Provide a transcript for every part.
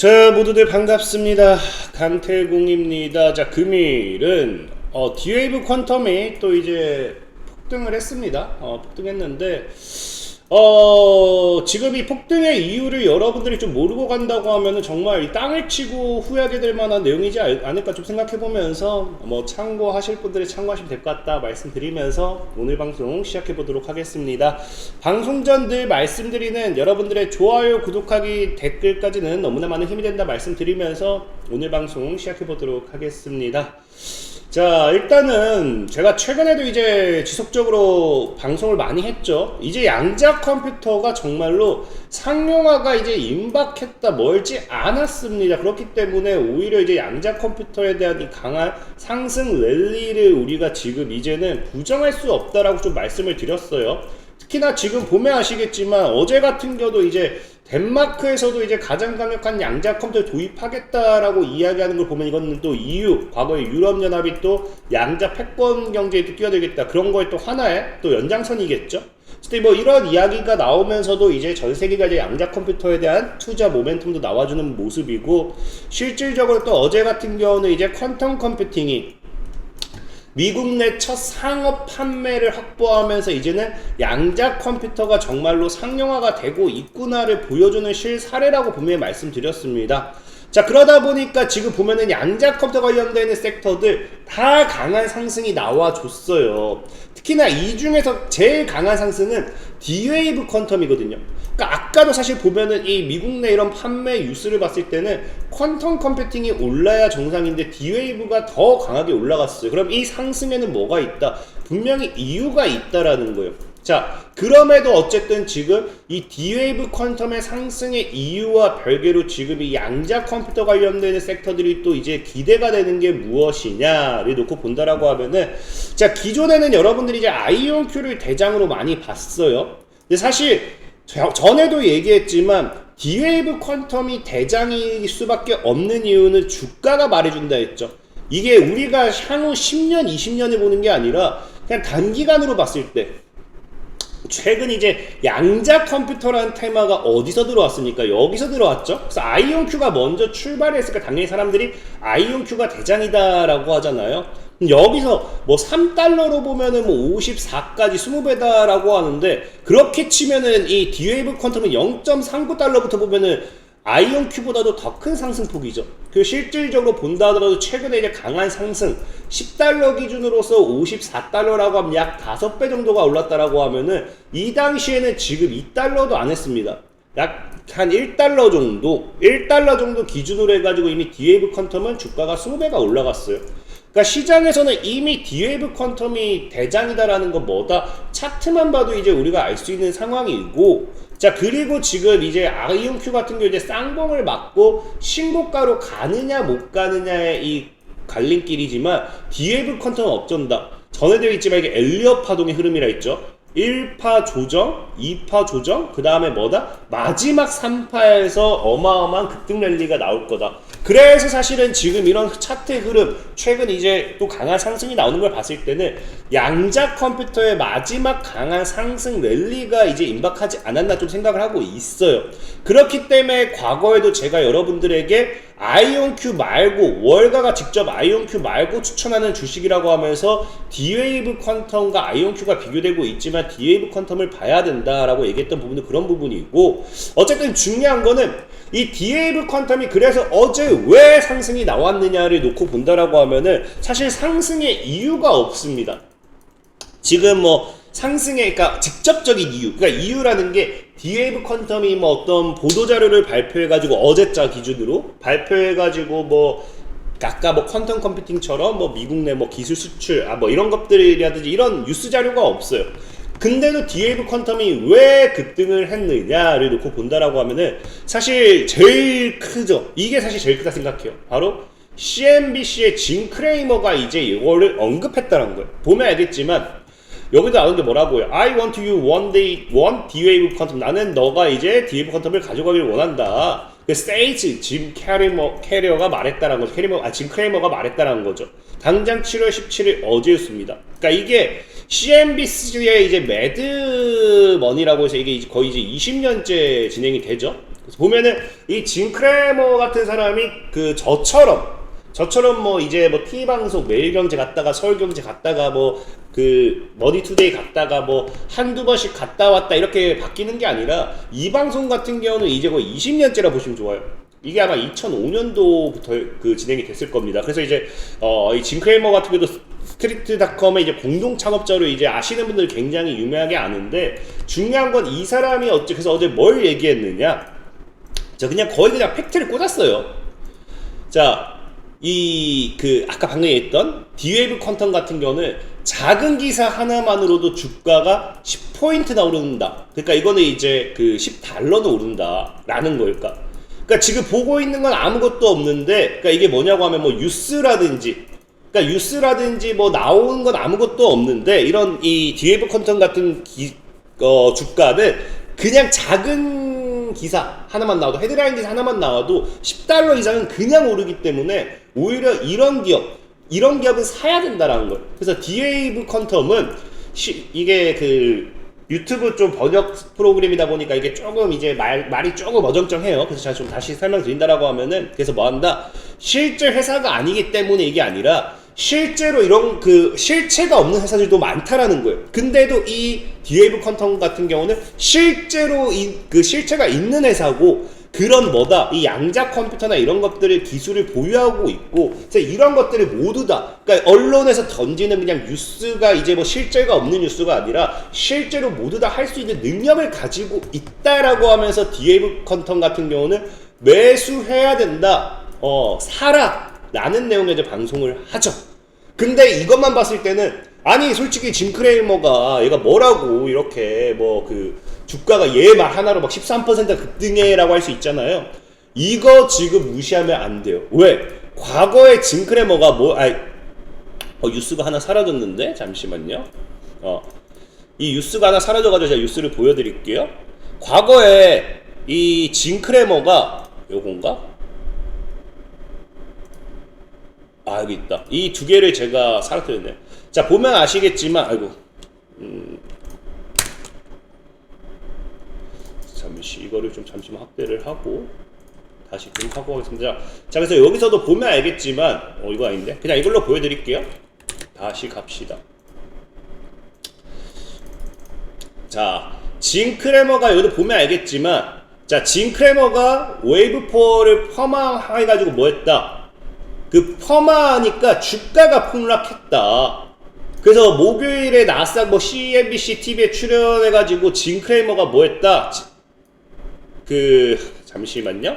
자 모두들 반갑습니다. 강태공입니다. 자 금일은 어, 디웨이브 퀀텀이 또 이제 폭등을 했습니다. 어, 폭등했는데 어 지금 이 폭등의 이유를 여러분들이 좀 모르고 간다고 하면은 정말 이 땅을 치고 후회하게 될 만한 내용이지 않- 않을까 좀 생각해 보면서 뭐 참고하실 분들이 참고하시면 될 것 같다 말씀드리면서 오늘 방송 시작해 보도록 하겠습니다. 방송 전 늘 말씀드리는 여러분들의 좋아요 구독하기 댓글까지는 너무나 많은 힘이 된다 말씀드리면서 오늘 방송 시작해 보도록 하겠습니다 자, 일단은 제가 최근에도 이제 지속적으로 방송을 많이 했죠. 이제 양자 컴퓨터가 정말로 상용화가 이제 임박했다 멀지 않았습니다. 그렇기 때문에 오히려 이제 양자 컴퓨터에 대한 이 강한 상승 랠리를 우리가 지금 이제는 부정할 수 없다라고 좀 말씀을 드렸어요. 특히나 지금 보면 아시겠지만 어제 같은 경우도 이제 덴마크에서도 이제 가장 강력한 양자 컴퓨터를 도입하겠다라고 이야기하는 걸 보면 이거는 또 EU 과거에 유럽연합이 또 양자 패권 경제에 또 뛰어들겠다 그런 거에 또 하나의 또 연장선이겠죠. 근데 뭐 이런 이야기가 나오면서도 이제 전 세계가 이제 양자 컴퓨터에 대한 투자 모멘텀도 나와주는 모습이고 실질적으로 또 어제 같은 경우는 이제 퀀텀 컴퓨팅이 미국 내 첫 상업 판매를 확보하면서 이제는 양자 컴퓨터가 정말로 상용화가 되고 있구나를 보여주는 실사례라고 분명히 말씀드렸습니다. 자 그러다 보니까 지금 보면은 양자 컴퓨터 관련되는 섹터들 다 강한 상승이 나와줬어요. 특히나 이 중에서 제일 강한 상승은 D-Wave 퀀텀이거든요. 그러니까 아까도 사실 보면은 이 미국 내 이런 판매 뉴스를 봤을 때는 퀀텀 컴퓨팅이 올라야 정상인데 D-Wave가 더 강하게 올라갔어요. 그럼 이 상승에는 뭐가 있다? 분명히 이유가 있다라는 거예요. 자, 그럼에도 어쨌든 지금 이 D-Wave 퀀텀의 상승의 이유와 별개로 지금 이 양자 컴퓨터 관련되는 섹터들이 또 이제 기대가 되는 게 무엇이냐를 놓고 본다라고 하면은 자, 기존에는 여러분들이 이제 아이온큐를 대장으로 많이 봤어요. 근데 사실 저- 전에도 얘기했지만 D-Wave 퀀텀이 대장일 수밖에 없는 이유는 주가가 말해준다 했죠. 이게 우리가 향후 10년, 20년을 보는 게 아니라 그냥 단기간으로 봤을 때 최근 이제 양자 컴퓨터라는 테마가 어디서 들어왔습니까? 여기서 들어왔죠. 그래서 아이온큐가 먼저 출발했으니까 당연히 사람들이 아이온큐가 대장이다라고 하잖아요. 여기서 뭐 3달러로 보면은 뭐 54까지 20배다라고 하는데 그렇게 치면은 이 디웨이브 퀀텀은 0.39달러부터 보면은 아이온 큐보다도 더 큰 상승폭이죠. 그 실질적으로 본다 하더라도 최근에 이제 강한 상승 10달러 기준으로서 54달러라고 하면 약 5배 정도가 올랐다라고 하면은 이 당시에는 지금 2달러도 안 했습니다. 약 한 1달러 정도, 1달러 정도 기준으로 해가지고 이미 디웨이브 퀀텀은 주가가 20배가 올라갔어요. 그러니까 시장에서는 이미 디웨이브 퀀텀이 대장이다라는 건 뭐다? 차트만 봐도 이제 우리가 알 수 있는 상황이고, 자 그리고 지금 이제 아이온큐 같은 경우 이제 쌍봉을 맞고 신고가로 가느냐 못 가느냐의 이 갈림길이지만 디웨이브 퀀텀은 어쩐다. 전에도 있지만 이게 엘리엇 파동의 흐름이라 있죠. 1파 조정, 2파 조정, 그 다음에 뭐다? 마지막 3파에서 어마어마한 급등 랠리가 나올 거다. 그래서 사실은 지금 이런 차트 흐름, 최근 이제 또 강한 상승이 나오는 걸 봤을 때는 양자 컴퓨터의 마지막 강한 상승 랠리가 이제 임박하지 않았나 좀 생각을 하고 있어요. 그렇기 때문에 과거에도 제가 여러분들에게 아이온큐 말고 월가가 직접 아이온큐 말고 추천하는 주식이라고 하면서 디웨이브 퀀텀과 아이온큐가 비교되고 있지만 디웨이브 퀀텀을 봐야 된다라고 얘기했던 부분은 그런 부분이고 어쨌든 중요한 거는 이 디웨이브 퀀텀이 그래서 어제 왜 상승이 나왔느냐를 놓고 본다라고 하면은 사실 상승의 이유가 없습니다. 지금 뭐 상승의 그러니까 직접적인 이유, 그러니까 이유라는 게 디웨이브 퀀텀이 뭐 어떤 보도 자료를 발표해가지고 어제자 기준으로 발표해가지고 뭐 아까 뭐 퀀텀 컴퓨팅처럼 뭐 미국 내 뭐 기술 수출 아 뭐 이런 것들이라든지 이런 뉴스 자료가 없어요. 근데도 디웨이브 퀀텀이 왜 급등을 했느냐를 놓고 본다라고 하면은 사실 제일 크죠. 이게 사실 제일 크다 생각해요. 바로 CNBC의 진 크레이머가 이제 이거를 언급했다는 거예요. 보면 알겠지만 여기도 나오는 게 뭐라고요? I want you one day, one D-Wave 퀀텀. 나는 너가 이제 D-Wave 퀀텀을 가져가길 원한다. 그 세이지, 짐 캐리머, 캐리어가 말했다라는 거죠. 캐리머, 아, 짐 크레이머가 말했다라는 거죠. 당장 7월 17일 어제였습니다. 그러니까 이게 CNBC의 이제 매드머니라고 해서 이게 거의 이제 20년째 진행이 되죠. 그래서 보면은 이 진크레머 같은 사람이 그 저처럼 저처럼 뭐 이제 뭐 T 방송 매일경제 갔다가 서울경제 갔다가 뭐 그 머니투데이 갔다가 뭐 한두 번씩 갔다 왔다 이렇게 바뀌는 게 아니라 이 방송 같은 경우는 이제 거의 20년째라 보시면 좋아요. 이게 아마 2005년도부터 그 진행이 됐을 겁니다. 그래서 이제 어이 진크레머 같은 경우도 스트리트닷컴의 이제 공동 창업자로 이제 아시는 분들 굉장히 유명하게 아는데 중요한 건 이 사람이 어째 그래서 어제 뭘 얘기했느냐? 저 그냥 거의 그냥 팩트를 꽂았어요. 자, 이 그 아까 방금 얘기했던 디웨이브 컨턴 같은 경우는 작은 기사 하나만으로도 주가가 10포인트나 오른다. 그러니까 이거는 이제 그 10달러도 오른다라는 걸까? 그러니까 지금 보고 있는 건 아무것도 없는데, 그러니까 이게 뭐냐고 하면 뭐 뉴스라든지, 그러니까 뉴스라든지 뭐 나오는 건 아무것도 없는데 이런 이 디웨이브 컨턴 같은 기, 어, 주가는 그냥 작은 기사 하나만 나와도 헤드라인 기사 하나만 나와도 10달러 이상은 그냥 오르기 때문에 오히려 이런 기업 이런 기업은 사야 된다라는 거예요. 그래서 디웨이브 컨텀은 시, 이게 그 유튜브 좀 번역 프로그램이다 보니까 이게 조금 이제 말, 말이 조금 어정쩡해요. 그래서 제가 좀 다시 설명드린다라고 하면은 그래서 뭐 한다? 실제 회사가 아니기 때문에 이게 아니라 실제로 이런 그 실체가 없는 회사들도 많다라는 거예요. 근데도 이 디웨이브 컨텀 같은 경우는 실제로 이, 그 실체가 있는 회사고 그런 뭐다 이 양자 컴퓨터나 이런 것들을 기술을 보유하고 있고 이런 것들을 모두 다 그러니까 언론에서 던지는 그냥 뉴스가 이제 뭐 실제가 없는 뉴스가 아니라 실제로 모두 다 할 수 있는 능력을 가지고 있다라고 하면서 디웨이브 컨텀 같은 경우는 매수해야 된다 어 사라 라는 내용의 이제 방송을 하죠 근데 이것만 봤을 때는 아니 솔직히 짐 크레이머가 얘가 뭐라고 이렇게 뭐 그 주가가 얘 말 하나로 막 13% 급등해라고 할 수 있잖아요. 이거 지금 무시하면 안 돼요. 왜? 과거에 짐 크레머가 뭐 아이 어 뉴스가 하나 사라졌는데 잠시만요. 어. 이 뉴스가 하나 사라져가지고 제가 뉴스를 보여드릴게요. 과거에 이 진크레머가 요건가? 아 여기 있다. 이 두 개를 제가 사라뜨렸네요. 자 보면 아시겠지만 아이고 음, 잠시 이거를 좀 잠시만 확대를 하고 다시 좀 하고 하겠습니다. 자 그래서 여기서도 보면 알겠지만 어 이거 아닌데 그냥 이걸로 보여드릴게요. 다시 갑시다. 자, 진 크레머가 여기도 보면 알겠지만, 자, 진 크레머가 웨이브4를 퍼마해가지고 뭐 했다? 그 퍼마하니까 주가가 폭락했다. 그래서 목요일에 나스닥 뭐 CNBC TV에 출연해가지고 진 크레머가 뭐 했다? 지- 그, 잠시만요.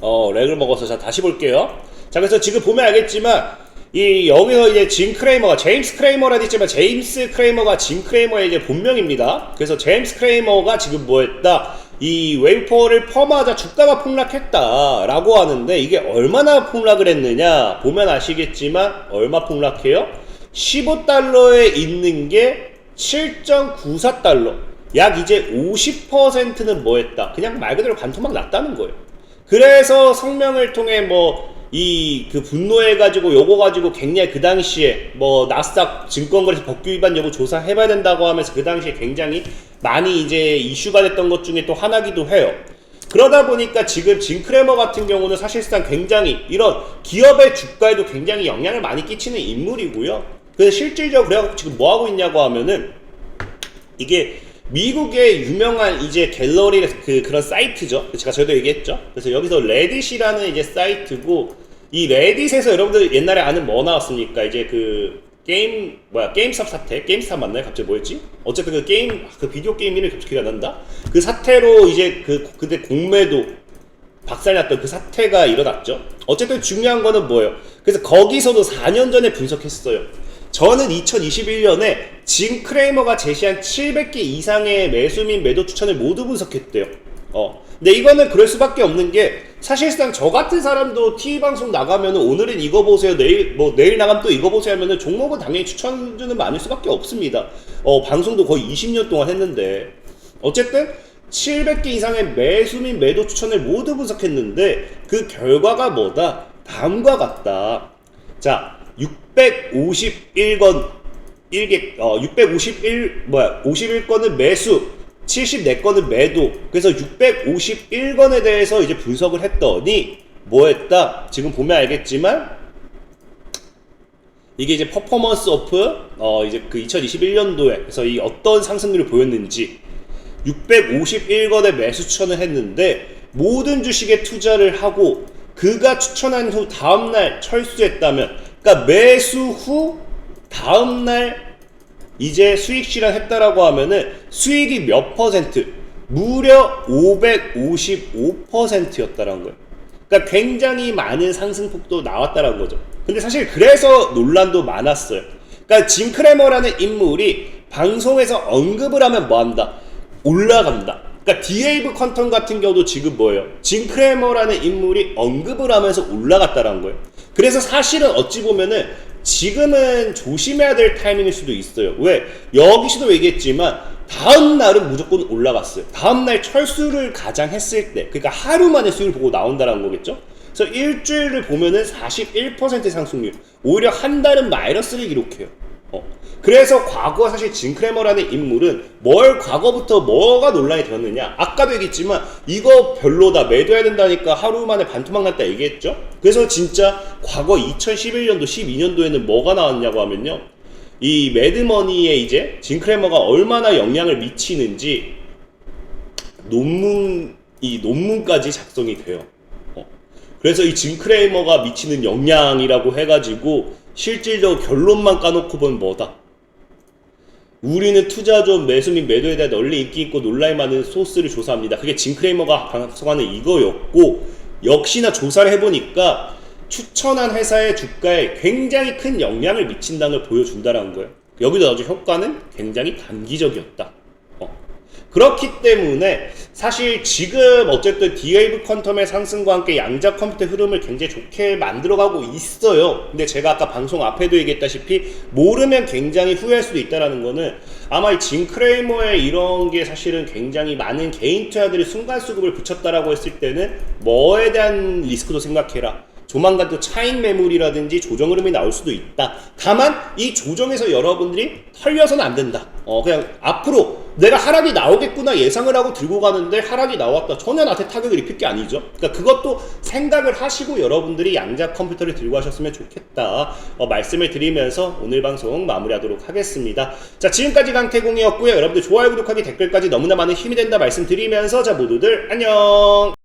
어, 렉을 먹어서 자 다시 볼게요. 자, 그래서 지금 보면 알겠지만 이 여기서 이제 진 크레이머가 제임스 크레이머라 했지만 제임스 크레이머가 진 크레이머의 이제 본명입니다. 그래서 제임스 크레이머가 지금 뭐 했다? 이 웨이퍼를 펌하자 주가가 폭락했다라고 하는데 이게 얼마나 폭락을 했느냐 보면 아시겠지만 얼마 폭락해요? 15달러에 있는 게 7.94달러. 약 이제 50%는 뭐 했다? 그냥 말 그대로 반토막 났다는 거예요. 그래서 성명을 통해 뭐 이그 분노해가지고 요거 가지고 굉장히 그 당시에 뭐 나스닥 증권거래소 법규 위반 여부 조사해봐야 된다고 하면서 그 당시에 굉장히 많이 이제 이슈가 됐던 것 중에 또 하나기도 해요. 그러다 보니까 지금 진크레머 같은 경우는 사실상 굉장히 이런 기업의 주가에도 굉장히 영향을 많이 끼치는 인물이고요. 그래서 실질적으로 지금 뭐 하고 있냐고 하면은 이게 미국의 유명한 이제 갤러리 그 그런 사이트죠. 제가 저도 얘기했죠. 그래서 여기서 레딧이라는 이제 사이트고 이 레딧에서 여러분들 옛날에 아는 뭐 나왔습니까? 이제 그 게임 뭐야 게임스탑 사태 게임스탑 맞나요? 갑자기 뭐였지? 어쨌든 그 게임 그 비디오 게임 이름이 갑자기 기억이 안 난다. 그 사태로 이제 그 그때 공매도 박살났던 그 사태가 일어났죠. 어쨌든 중요한 거는 뭐예요? 그래서 거기서도 4년 전에 분석했어요. 저는 2021년에 진 크레이머가 제시한 700개 이상의 매수 및 매도 추천을 모두 분석했대요. 어. 근데 이거는 그럴 수밖에 없는 게 사실상 저 같은 사람도 TV 방송 나가면 오늘은 이거 보세요. 내일 뭐 내일 나가면 또 이거 보세요 하면은 종목은 당연히 추천주는 많을 수밖에 없습니다. 어, 방송도 거의 20년 동안 했는데 어쨌든 700개 이상의 매수 및 매도 추천을 모두 분석했는데 그 결과가 뭐다? 다음과 같다. 자, 651건 1개 어 651 뭐야 51건은 매수 74건은 매도. 그래서 651건에 대해서 이제 분석을 했더니 뭐 했다? 지금 보면 알겠지만 이게 이제 퍼포먼스 오프 어 이제 그 2021년도에 그래서 이 어떤 상승률을 보였는지 651건의 매수 추천을 했는데 모든 주식에 투자를 하고 그가 추천한 후 다음 날 철수했다면 그러니까 매수 후 다음 날 이제 수익 실현했다라고 하면은 수익이 몇 퍼센트? 무려 555%였다라는 거예요. 그러니까 굉장히 많은 상승폭도 나왔다라는 거죠. 근데 사실 그래서 논란도 많았어요. 그러니까 짐 크레머라는 인물이 방송에서 언급을 하면 뭐 한다? 올라간다. 그러니까 디에이브 컨턴 같은 경우도 지금 뭐예요? 짐 크레머라는 인물이 언급을 하면서 올라갔다라는 거예요. 그래서 사실은 어찌 보면은 지금은 조심해야 될 타이밍일 수도 있어요. 왜? 여기서도 얘기했지만 다음 날은 무조건 올라갔어요. 다음 날 철수를 가장 했을 때, 그러니까 하루 만에 수익을 보고 나온다는 거겠죠? 그래서 일주일을 보면은 41% 상승률, 오히려 한 달은 마이너스를 기록해요. 어. 그래서 과거 사실 진 크레머라는 인물은 뭘 과거부터 뭐가 논란이 되었느냐? 아까도 얘기했지만 이거 별로다 매도해야 된다니까 하루 만에 반토막 났다 얘기했죠. 그래서 진짜 과거 2011년도 12년도에는 뭐가 나왔냐고 하면요. 이 매드머니에 이제 진 크레머가 얼마나 영향을 미치는지 논문 이 논문까지 작성이 돼요. 어. 그래서 이 진 크레머가 미치는 영향이라고 해가지고 실질적 결론만 까놓고 보면 뭐다? 우리는 투자 좀 매수 및 매도에 대해 널리 인기 있고 논란이 많은 소스를 조사합니다. 그게 진 크레이머가 방송하는 이거였고 역시나 조사를 해보니까 추천한 회사의 주가에 굉장히 큰 영향을 미친다는 걸 보여준다라는 거예요. 여기도 나오죠. 효과는 굉장히 단기적이었다. 어. 그렇기 때문에 사실 지금 어쨌든 디웨이브 퀀텀의 상승과 함께 양자 컴퓨터 흐름을 굉장히 좋게 만들어가고 있어요. 근데 제가 아까 방송 앞에도 얘기했다시피 모르면 굉장히 후회할 수도 있다라는 거는 아마 이진 크레이머의 이런 게 사실은 굉장히 많은 개인 투자들이 순간 수급을 붙였다라고 했을 때는 뭐에 대한 리스크도 생각해라. 조만간 또 차익 매물이라든지 조정 흐름이 나올 수도 있다. 다만 이 조정에서 여러분들이 털려서는 안 된다. 어 그냥 앞으로 내가 하락이 나오겠구나 예상을 하고 들고 가는데 하락이 나왔다. 전혀 나한테 타격을 입힐 게 아니죠. 그러니까 그것도 생각을 하시고 여러분들이 양자 컴퓨터를 들고 하셨으면 좋겠다. 어, 말씀을 드리면서 오늘 방송 마무리하도록 하겠습니다. 자 지금까지 강태공이었고요. 여러분들 좋아요, 구독하기, 댓글까지 너무나 많은 힘이 된다 말씀드리면서 자 모두들 안녕.